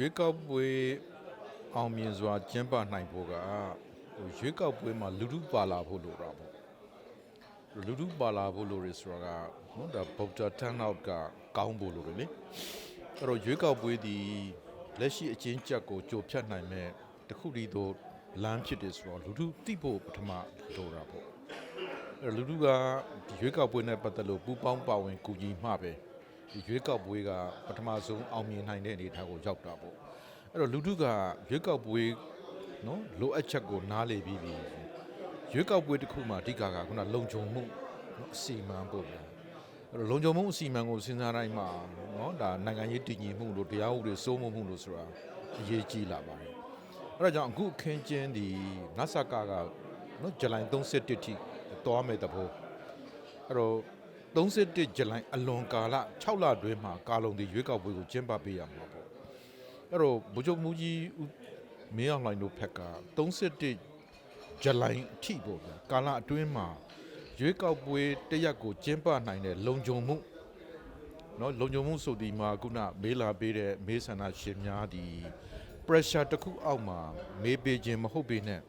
ရွေးကောက်ပွဲအောင်မြင်စွာကျင်းပနိုင်ဖို့ကဟိုရွေးကောက်ပွဲမှာလူထုပါလာဖို့လိုတာပေါ့လူထုပါလာဖို့လိုရဆိုတာကနော်ဒါ voter turnout ကကောင်းဖို့လိုတယ်လေအဲ့တော့ရွေးကောက်ပွဲဒီလက်ရှိအချင်းချက်ကိုကြိုဖြတ်နိုင်မဲ့တစ်ခုတည်းသောလမ်းဖြစ်တယ်ဆိုတော့လူထုသိဖို့ပထမလိုတာပေါ့အဲ့တော့လူထုကဒီရွေးကောက်ပွဲနဲ့ပတ်သက်လို့ပူးပေါင်းပါဝင်ကူညီမှပဲ ဒီရွေးကောက်ပွဲကပထမဆုံးအောင်မြင်နိုင်တဲ့အနေအထားကိုရောက်တာပေါ့အဲ့တော့လူထုကရွေးကောက်ပွဲနော်လိုအပ်ချက်ကိုနားလေပြီးပြီရွေးကောက်ပွဲတစ်ခုမှာအဓိကကခုနလုံခြုံမှုနော်အစီအမံပေါ့ဗျာအဲ့တော့လုံခြုံမှုအစီအမံကိုစဉ်းစားတိုင်းမှာနော်ဒါနိုင်ငံရေးတည်ငြိမ်မှုလို့တရားဥပဒေစိုးမိုးမှုလို့ဆိုတာအရေးကြီးလာပါတယ်အဲ့ဒါကြောင့်အခုအခင်းကျင်းဒီနတ်ဆကကနော်ဇူလိုင်31ထိတောမယ်တဘောအဲ့တော့ 31ဇူလိုင်အလွန်ကာလ6လတွင်းမှာကာလုံဒီရွေးကောက်ပွဲကိုကျင်းပပေးရမှာပေါ့အဲ့တော့ဗိုလ်ချုပ်မူကြီးဦးမင်းအောင်လှိုင်တို့ဖက်က31ဇူလိုင်အထိပေါ့ဗျာကာလအတွင်းမှာရွေးကောက်ပွဲတစ်ရက်ကိုကျင်းပနိုင်တဲ့လုံခြုံမှုနော်လုံခြုံမှုဆိုဒီမှာခုနမေးလာပေးတဲ့မေးဆန္ဒရှင်များဒီ pressure တစ်ခုအောက်မှာမေးပေးခြင်းမဟုတ်ပေနဲ့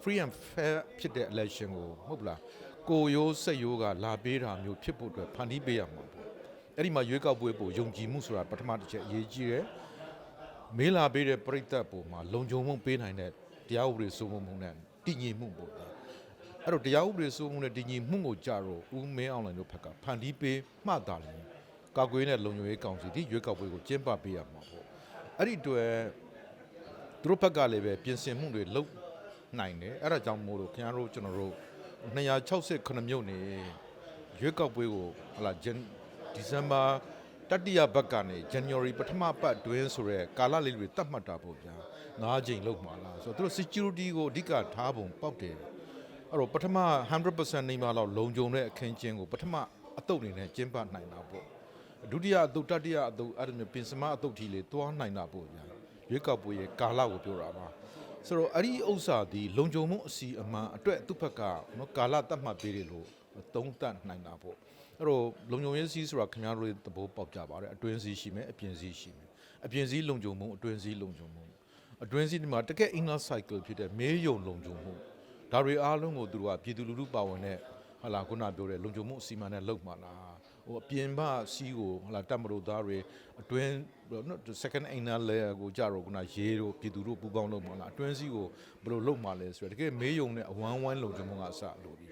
free and fair ဖြစ်တဲ့ election ကိုမဟုတ်ဘူးလား ကိုရိုးစိတ်ရိုးကလာပေးတာမျိုးဖြစ်ဖို့အတွက်ဖန်တီးပေးရမှာပေါ့အဲ့ဒီမှာရွေးကောက်ပွဲပို့ယုံကြည်မှုဆိုတာပထမတစ်ချက်အရေးကြီးတယ်မေးလာပေးတဲ့ပြိသက်ပုံမှာလုံခြုံမှုပေးနိုင်တဲ့တရားဥပဒေစိုးမိုးမှုနဲ့တည်ငြိမ်မှုပေါ့ဗျာအဲ့တော့တရားဥပဒေစိုးမိုးတဲ့တည်ငြိမ်မှုကိုကြတော့ဦးမင်းအောင်လှိုင်တို့ဘက်ကဖန်တီးပေးမှသာလျှင်ကာကွယ်တဲ့လုံခြုံရေးကောင်စီဒီရွေးကောက်ပွဲကိုကျင်းပပေးရမှာပေါ့အဲ့ဒီအတွေ့သူတို့ဘက်ကလည်းပဲပြင်ဆင်မှုတွေလုပ်နိုင်တယ်အဲ့ဒါကြောင့်မို့လို့ခင်ဗျားတို့ကျွန်တော်တို့ 268မြို့နေရွေးကောက်ပွဲကိုဟလာဂျန်ဒီဇင်ဘာတတိယဘက်ကနေ January ပထမပတ်တွင်းဆိုရဲကာလလေးတွေတတ်မှတ်တာပေါ့ဗျာ၅ချိန်လောက်မှာလားဆိုတော့သူတို့ security ကိုအဓိကထားပုံပေါက်တယ်အဲ့တော့ပထမ100%နေမှာတော့လုံခြုံတဲ့အခင်းကျင်းကိုပထမအတုပ်အနေနဲ့ကျင်းပနိုင်တာပေါ့ဒုတိယအတုပ်တတိယအတုပ်အဲ့ဒါမျိုးပင်စမအတုပ်ထီလေးတွားနိုင်တာပေါ့ဗျာရွေးကောက်ပွဲရဲ့ကာလကိုပြောတာပါ ဆိုတော့အဲ့ဒီဥစ္စာဒီလုံခြုံမှုအစီအမံအတွက်သူ့ဘက်ကနော်ကာလတတ်မှတ်ပေးတယ်လို့သုံးသပ်နိုင်တာပေါ့အဲ့တော့လုံခြုံရေးစီးဆိုတာခင်ဗျားတို့သဘောပေါက်ကြပါတယ်အတွင်းစီးရှိမယ်အပြင်စီးရှိမယ်အပြင်စီးလုံခြုံမှုအတွင်းစီးလုံခြုံမှုအတွင်းစီးဒီမှာတကယ် inner cycle ဖြစ်တဲ့မေးယုံလုံခြုံမှုဒါတွေအားလုံးကိုသူတို့ကပြည်သူလူထုပါဝင်တဲ့ဟလာခုနပြောတဲ့လုံခြုံမှုအစီအမံနဲ့လုပ်မှာလား ဟိုအပြင်ဘစီးကိုဟလာတက်မလို့သားတွေအတွင်းနော် second inner layer ကိုကြတော့ခုနရေးတို့ပြည်သူတို့ပူပေါင်းလုပ်မှာလားအတွင်းစီးကိုဘယ်လိုလုပ်မှာလဲဆိုတော့တကယ်မေးယုံတဲ့အဝမ်းဝမ်းလုံခြုံမှုကအစလို့ဒီ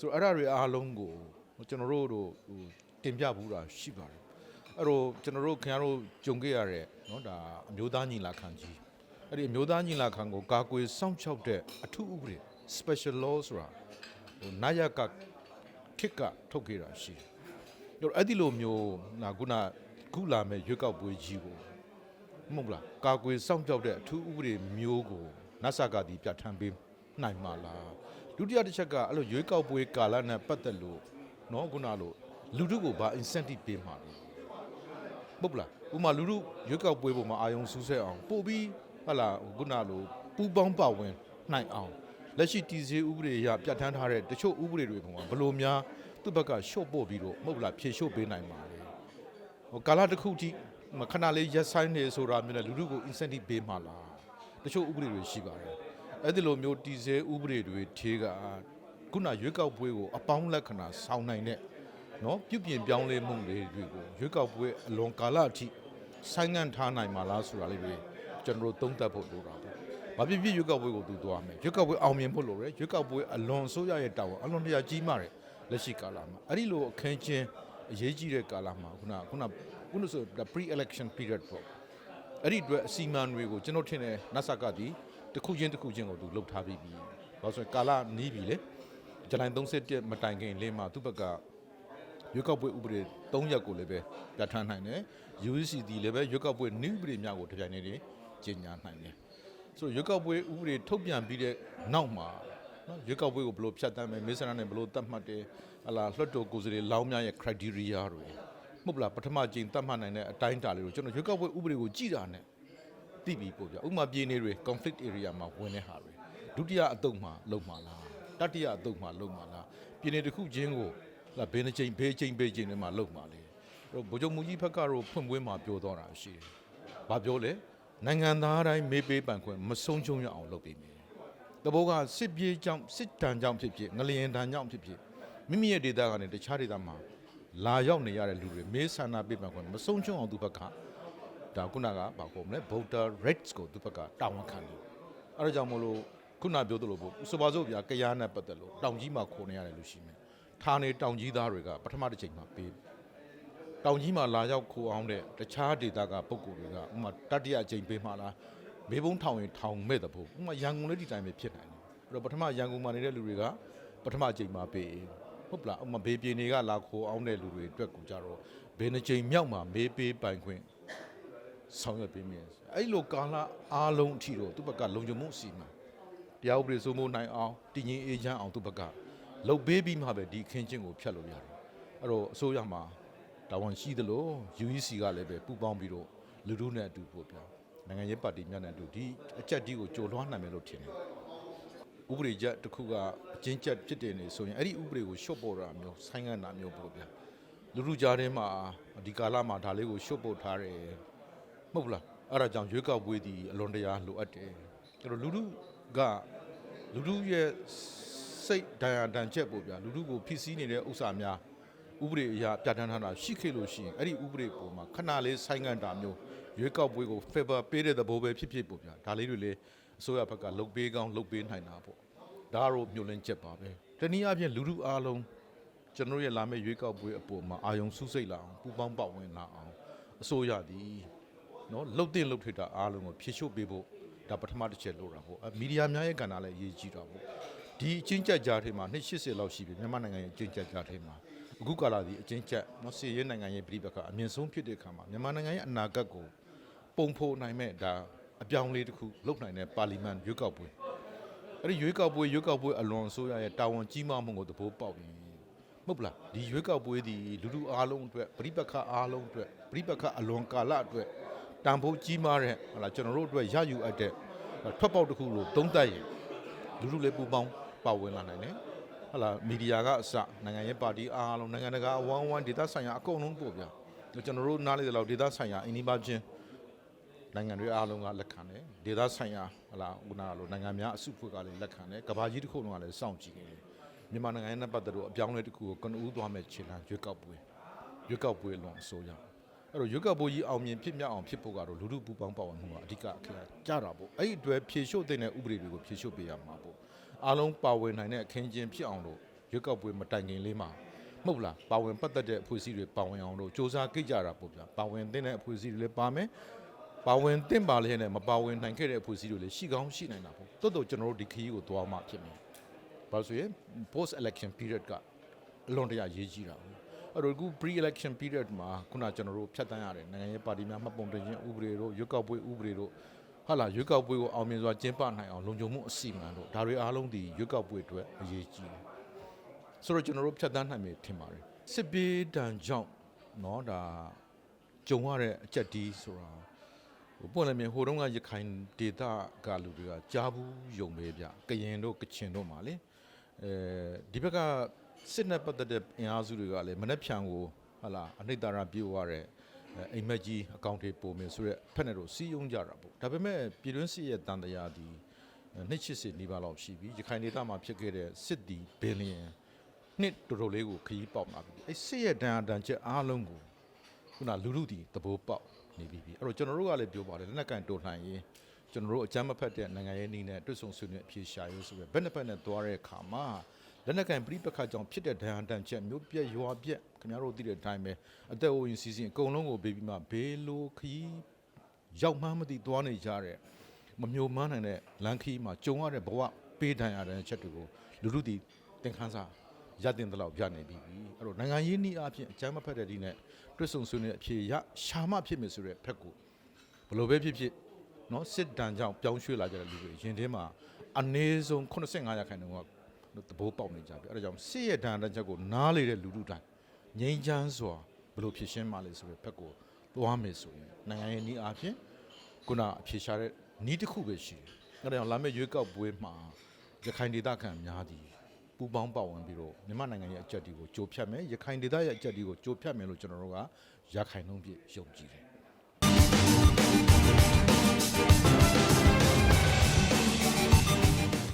ဆိုတော့အဲ့ဒါတွေအားလုံးကိုကျွန်တော်တို့တို့ဟိုတင်ပြဘူးတာရှိပါတယ်အဲ့တော့ကျွန်တော်တို့ခင်ဗျားတို့ကြုံခဲ့ရတဲ့နော်ဒါအမျိုးသားညီလာခံကြီးအဲ့ဒီအမျိုးသားညီလာခံကိုကာကွယ်စောင့်ရှောက်တဲ့အထူးဥပဒေ special law ဆိုတာဟိုနာယကခစ်ကထုတ်ခဲ့တာရှိတယ်။အဲ့ တော့အဲ့ဒီလိုမျိုးနာခုနခုလာမဲ့ရွေးကောက်ပွဲကြီးကိုမဟုတ်ဘူးလားကာကွယ်စောင့်ရှောက်တဲ့အထူးဥပဒေမျိုးကိုနတ်ဆာကတီပြဋ္ဌာန်းပေးနိုင်မှာလားဒုတိယတစ်ချက်ကအဲ့လိုရွေးကောက်ပွဲကာလနဲ့ပတ်သက်လို့နော်ခုနလိုလူထုကိုဘာ incentive ပေးမှာလဲပုတ်ပလားဥမာလူလူရွက်ကောက်ပွဲပေါ်မှာအာယုံစူးဆဲအောင်ပို့ပြီးဟလာဟိုခုနလိုပူပေါင်းပါဝင်နိုင်အောင်လက်ရှိတည်ဆဲဥပဒေအရပြဋ္ဌာန်းထားတဲ့တချို့ဥပဒေတွေပေါ်မှာဘယ်လိုများ သူ့ဘက်ကရှော့ပို့ပြီးတော့မဟုတ်လားဖြေရှုပ်ပေးနိုင်ပါလေဟိုကာလတစ်ခုထိမခဏလေးရက်ဆိုင်နေဆိုတာမျိုးနဲ့လူလူကို incentive ပေးမှလားတချို့ဥပဒေတွေရှိပါတယ်အဲ့ဒီလိုမျိုးတည်ဆဲဥပဒေတွေထေးကခုနရွက်ကောက်ပွဲကိုအပေါင်းလက္ခဏာဆောင်နိုင်တဲ့နော်ပြုပြင်ပြောင်းလဲမှုတွေတွေကိုရွေးကောက်ပွဲအလွန်ကာလအထိဆိုင်းငံ့ထားနိုင်မှာလားဆိုတာလေးတွေကျွန်တော်တို့သုံးသပ်ဖို့လိုတာပေါ့။ဘာဖြစ်ဖြစ်ရွေးကောက်ပွဲကိုသူသွားမယ်။ရွေးကောက်ပွဲအောင်မြင်ဖို့လိုတယ်။ရွေးကောက်ပွဲအလွန်ဆိုးရရဲ့တာဝန်အလွန်တရာကြီးမားတယ် လက်ရှိကာလမှာ။အဲ့ဒီလိုအခင်းချင်းအရေးကြီးတဲ့ကာလမှာခုနခုနခုနဆို pre election period ပေါ့။အဲ့ဒီအတွက်အစီအမံတွေကိုကျွန်တော်ထင်တယ်နတ်ဆာကတီတစ်ခုချင်းတစ်ခုချင်းကိုသူလှုပ်ထားပြီးပြီ။ဘာလို့ဆိုရင်ကာလနီးပြီလေ။ဇူလိုင်31မတိုင်ခင်လေးမှာသူ့ဘက်ကရွေးကောက်ပွဲဥပဒေ3ရပ်ကိုလည်းပဲပြဋ္ဌာန်းနိုင်တယ် UEC ဒီလည်းပဲရွေးကောက်ပွဲနည်းဥပဒေများကိုတပြိုင်တည်းကြီးကျင့်ညာနိုင်တယ်ဆိုတော့ရွေးကောက်ပွဲဥပဒေထုတ်ပြန်ပြီးတဲ့နောက်မှာ နော်ရွေးကောက်ပွဲကိုဘယ်လိုဖြတ်တန်းမယ်မေဆန္ဒနဲ့ဘယ်လိုသတ်မှတ်တယ်ဟလာလွှတ်တော်ကိုယ်စားလှယ်လောင်းများရဲ့ criteria တွေမဟုတ်လားပထမကျင့်သတ်မှတ်နိုင်တဲ့အတိုင်းအတာလေးကိုကျွန်တော်ရွေးကောက်ပွဲဥပဒေကိုကြည့်တာနဲ့သိပြီပို့ပြဥပမာပြည်နေတွေ conflict area မှာဝင်တဲ့ဟာတွေဒုတိယအတုပ်မှာလုံမှာလားတတိယအတုပ်မှာလုံမှာလားပြည်နေတစ်ခုချင်းကိုလာဘယ်နှချိန်ဘေးချိန်ဘေးချိန်တွေမှာလုံမှာလေအဲ့တော့ဗိုလ်ချုပ်မူကြီးဘက်ကတော့ဖွင့်ပွဲမှာပြောတော့တာရှိတယ်။ဘာပြောလဲနိုင်ငံသားတိုင်းမေးပေးပန်ခွင့်မဆုံးချုံရအောင်လုပ်ပေးမယ် တဘောကစစ်ပြေးကြောင့်စစ်တမ်းကြောင့်ဖြစ်ဖြစ်ငလျင်တမ်းကြောင့်ဖြစ်ဖြစ်မိမိရဲ့ဒေသကနေတခြားဒေသမှာလာရောက်နေရတဲ့လူတွေမေးဆန္ဒပေးပန်ခွင့်မဆုံးချုံအောင်သူဘက်ကဒါခုနကဘာခေါ်မလဲ voter rights ကိုသူဘက်ကတာဝန်ခံတယ်အဲဒါကြောင့်မလို့ခုနပြောသလိုပေါ့စပါစို့ဗျာကရားနဲ့ပတ်သက်လို့တောင်ကြီးမှာခေါ်နေရတယ်လို့ရှိမယ်ဌာနေတောင်ကြီးသားတွေကပထမတစ်ချိန်မှာပေးတောင်ကြီးမှာလာရောက်ခိုအောင်တဲ့တခြားဒေသကပုံကိုယ်တွေကဥပမာတတိယအကြိမ်ပေးမှလား မေဘုံထောင်ရင်ထောင်မဲ့တဲ့ဖို့ဥပမာရန်ကုန်လေးဒီတိုင်းပဲဖြစ်နိုင်တယ်အဲ့တော့ပထမရန်ကုန်မှာနေတဲ့လူတွေကပထမအကြိမ်မှာပေးဟုတ်ပလားဥပမာဘေးပြည်တွေကလာခိုအောင်တဲ့လူတွေအတွက်ကိုကြတော့ဘယ်နှကြိမ်မြောက်မှာမေးပေးပိုင်ခွင့်ဆောင်ရွက်ပေးမယ်အဲ့လိုကာလအားလုံးအထိတော့သူ့ဘက်ကလုံခြုံမှုအစီအမံတရားဥပဒေစိုးမိုးနိုင်အောင်တည်ငြိမ်အေးချမ်းအောင်သူ့ဘက်ကလှုပ်ပေးပြီးမှပဲဒီအခင်းချင်းကိုဖျက်လို့ရတယ်အဲ့တော့အစိုးရမှာတာဝန်ရှိသလို UEC ကလည်းပဲပူးပေါင်းပြီးတော့လူတို့နဲ့အတူပို့ပြ နိုင်ငံရေးပါတီများနဲ့အတူဒီအချက်ဒီကိုကြိုလွှမ်းနိုင်မယ်လို့ထင်တယ်ဥပဒေချက်တစ်ခုကအချင်းချက်ဖြစ်တယ်နေဆိုရင်အဲ့ဒီဥပဒေကိုရှော့ပေါ်တာမျိုးဆိုင်းငံ့တာမျိုးပို့ပြလူလူကြားထဲမှာဒီကာလမှာဒါလေးကိုရှော့ပေါ်ထားတယ်မဟုတ်ဘူးလားအဲ့ဒါကြောင့်ရွေးကောက်ပွဲဒီအလွန်တရာလိုအပ်တယ်အဲ့တော့လူလူကလူလူရဲ့စိတ်ဒဏ်ရာဒဏ်ချက်ပို့ပြလူလူကိုဖိစီးနေတဲ့ဥစ္စာများဥပဒေအရပြဋ္ဌာန်းထားတာရှိခဲ့လို့ရှိရင်အဲ့ဒီဥပဒေပေါ်မှာခဏလေးဆိုင်းငံ့တာမျိုး ရွေးကောက်ပွဲကို favor ပေးတဲ့သဘောပဲဖြစ်ဖြစ်ပေါ့ဗျာဒါလေးတွေလေအစိုးရဘက်ကလုတ်ပေးကောင်းလုတ်ပေးနိုင်တာပေါ့ဒါကတော့မျိုးလင်းချက်ပါပဲတနည်းအားဖြင့်လူလူအားလုံးကျွန်တော်တို့ရဲ့လာမယ့်ရွေးကောက်ပွဲအပေါ်မှာအာယုံစုစိတ်လာအောင်ပူပေါင်းပါဝင်လာအောင်အစိုးရသည်နော်လှုပ်တဲ့လှုပ်ထွေတာအားလုံးကိုဖြည့်ရှုပ်ပေးဖို့ဒါပထမတစ်ချက်လိုတာပေါ့အမီဒီယာများရဲ့ကဏ္ဍလည်းအရေးကြီးတာပေါ့ဒီအချင်းကြက်ကြားထဲမှာ280လောက်ရှိပြီမြန်မာနိုင်ငံရဲ့အချင်းကြက်ကြားထဲမှာအခုကာလဒီအချင်းချက်နော်စီရဲနိုင်ငံရဲ့ပြည်ပကအမြင့်ဆုံးဖြစ်တဲ့အခါမှာမြန်မာနိုင်ငံရဲ့အနာဂတ်ကို ပုံဖော်နိုင်မဲ့ဒါအပြောင်းအလဲတစ်ခုလုပ်နိုင်တဲ့ပါလီမန်ရွေးကောက်ပွဲအဲ့ဒီရွေးကောက်ပွဲရွေးကောက်ပွဲအလွန်ဆိုးရရဲ့တာဝန်ကြီးမားမှုကိုသဘောပေါက်ရင်မဟုတ်ပလားဒီရွေးကောက်ပွဲဒီလူလူအားလုံးအတွက်ပြည်ပခအားလုံးအတွက်ပြည်ပခအလွန်ကာလအတွက်တန်ဖိုးကြီးမားတဲ့ဟလာကျွန်တော်တို့အတွက်ရယူအပ်တဲ့ထွက်ပေါက်တစ်ခုလို့သုံးသပ်ရင်လူလူလည်းပူပေါင်းပါဝင်လာနိုင်တယ်ဟလာမီဒီယာကအစနိုင်ငံရေးပါတီအားလုံးနိုင်ငံတကာအဝန်းအဝန်းဒေသဆိုင်ရာအကုန်လုံးပို့ဗျာကျွန်တော်တို့နားလေတဲ့လောက်ဒေသဆိုင်ရာအင်းဒီပါချင်း နိုင်ငံတွေအားလုံးကလက်ခံတယ်ဒေသဆိုင်ရာဟလာခုနကလိုနိုင်ငံများအစုအဖွဲ့ကလည်းလက်ခံတယ်ကဘာကြီးတစ်ခုလုံးကလည်းစောင့်ကြည့်နေတယ်မြန်မာနိုင်ငံရဲ့ပတ်သက်လို့အပြောင်းအလဲတစ်ခုကိုကနဦးသွားမဲ့ခြေလှမ်းရွေးကောက်ပွဲရွေးကောက်ပွဲလွန်အစိုးရအဲ့တော့ရွေးကောက်ပွဲကြီးအောင်မြင်ဖြစ်မြောက်အောင်ဖြစ်ဖို့ကတော့လူလူပူပေါင်းပါဝင်မှုကအဓိကအခရာကြတာပေါ့အဲ့ဒီအတွက်ဖြေလျှော့တဲ့ဥပဒေတွေကိုဖြေလျှော့ပေးရမှာပေါ့အားလုံးပါဝင်နိုင်တဲ့အခင်းကျင်းဖြစ်အောင်လို့ရွေးကောက်ပွဲမတိုင်ခင်လေးမှာမဟုတ်လားပါဝင်ပတ်သက်တဲ့အဖွဲ့အစည်းတွေပါဝင်အောင်လို့စ조사ကိကြတာပေါ့ဗျာပါဝင်တဲ့အဖွဲ့အစည်းတွေလည်းပါမယ် ပါဝင်တဲ့ပါလျက်နဲ့မပါဝင်နိုင်ခဲ့တဲ့အဖွဲ့အစည်းတွေလည်းရှိကောင်းရှိနိုင်တာပေါ့တိုးတိုးကျွန်တော်တို့ဒီခရီးကိုသွားမှဖြစ်မယ်ဘာလို့ဆိုရင် post election period ကအလွန်တရာရေးကြီးတာပေါ့အဲ့တော့အခု pre election period မှာခုနကျွန်တော်တို့ဖြတ်တန်းရတယ်နိုင်ငံရေးပါတီများမှတ်ပုံတင်ခြင်းဥပဒေတို့ရွေးကောက်ပွဲဥပဒေတို့ ဟာလာရွေးကောက်ပွဲကိုအောင်မြင်စွာကျင်းပနိုင်အောင်လုံခြုံမှုအစီအမံတို့ဒါတွေအားလုံးဒီရွေးကောက်ပွဲအတွက်အရေးကြီးတယ်ဆိုတော့ကျွန်တော်တို့ဖြတ်တန်းနိုင်မယ်ထင်ပါတယ်စစ်ပေးတန်ကြောင့်เนาะဒါကြုံရတဲ့အချက်တီးဆိုတာ ဟိုပွင့်လည်းမြင်ဟိုတုန်းကရခိုင်ဒေသကလူတွေကကြားဘူးယုံပဲဗျကရင်တို့ကချင်တို့မှာလေအဲဒီဘက်ကစစ်နဲ့ပတ်သက်တဲ့အင်အားစုတွေကလည်းမနှက်ဖြံကိုဟာလာအနှိမ့်တာရပြေဝရတဲ့အဲအိမ်မက်ကြီးအကောင့်တွေပုံမယ်ဆိုရက်ဖက်နဲ့တော့စီးယုံကြတာပေါ့ဒါပေမဲ့ပြည်တွင်းစစ်ရဲ့တန်တရားဒီနှစ်ချစ်စစ်နီးပါးလောက်ရှိပြီရခိုင်ဒေသမှာဖြစ်ခဲ့တဲ့စစ်တီဘီလီယံနှစ်တော်တော်လေးကိုခရီးပေါက်လာပြီအဲစစ်ရဲ့တန်အတန်ချက်အားလုံးကိုခုနလူလူတီသဘောပေါက် နေပြီပြီအဲ့တော့ကျွန်တော်တို့ကလည်းပြောပါတယ်လက်နက်ကန်တိုးလှန်ရေးကျွန်တော်တို့အကြမ်းမဖက်တဲ့နိုင်ငံရေးနည်းနဲ့တွစ်ဆုံဆွေးနွေးအပြေရှာရေးဆိုပြီးဘက်နှစ်ဖက်နဲ့သွားတဲ့အခါမှာလက်နက်ကန်ပြိပခါကြောင့်ဖြစ်တဲ့ဒဏ်ရာတန်ချက်မျိုးပြက်ရွာပြက်ခင်ဗျားတို့သိတဲ့အတိုင်းပဲအသက်အိုးရင်စီစဉ်အကုန်လုံးကိုပေးပြီးမှဘေးလိုခီးရောက်မှန်းမသိသွားနေကြတဲ့မမျိုးမန်းနိုင်တဲ့လမ်းခီးမှာကြုံရတဲ့ဘဝပေးဒဏ်ရာတဲ့ချက်တွေကိုလူလူတီသင်ခန်းစာ ရတင်တဲ့လောက်ပြနေပြီအဲ့တော့နိုင်ငံရေးနည်းအားဖြင့်အကြမ်းမဖက်တဲ့ဒီနဲ့တွစ်ဆုံဆွေးနွေးအဖြေရရှာမဖြစ်မယ်ဆိုတဲ့ဖက်ကိုဘလို့ပဲဖြစ်ဖြစ်နော်စစ်တမ်းကြောင့်ပြောင်းရွှေ့လာကြတဲ့လူတွေရင်ထဲမှာအနည်းဆုံး85ရာခိုင်နှုန်းကသဘောပေါက်နေကြပြီအဲ့ဒါကြောင့်စစ်ရဲ့ဒဏ်ရာချက်ကိုနားလေတဲ့လူလူတိုင်းငြိမ်းချမ်းစွာဘယ်လိုဖြစ်ရှင်းမှလဲဆိုတဲ့ဖက်ကိုသွားမယ်ဆိုရင်နိုင်ငံရေးနည်းအားဖြင့်ခုနအဖြေရှာတဲ့နည်းတစ်ခုပဲရှိတယ်အဲ့ဒါကြောင့်လာမယ့်ရွေးကောက်ပွဲမှာရခိုင်ဒေသခံများသည် ပူပေါင်းပါဝင်ပြီးတော့မြန်မာနိုင်ငံရဲ့အကြက်ဒီကိုကြိုးဖြတ်မယ်ရခိုင်ဒေသရဲ့အကြက်ဒီကိုကြိုးဖြတ်မယ်လို့ကျွန်တော်တို့ကရခိုင်နှုန်းပြည့်ယုံကြည်တယ်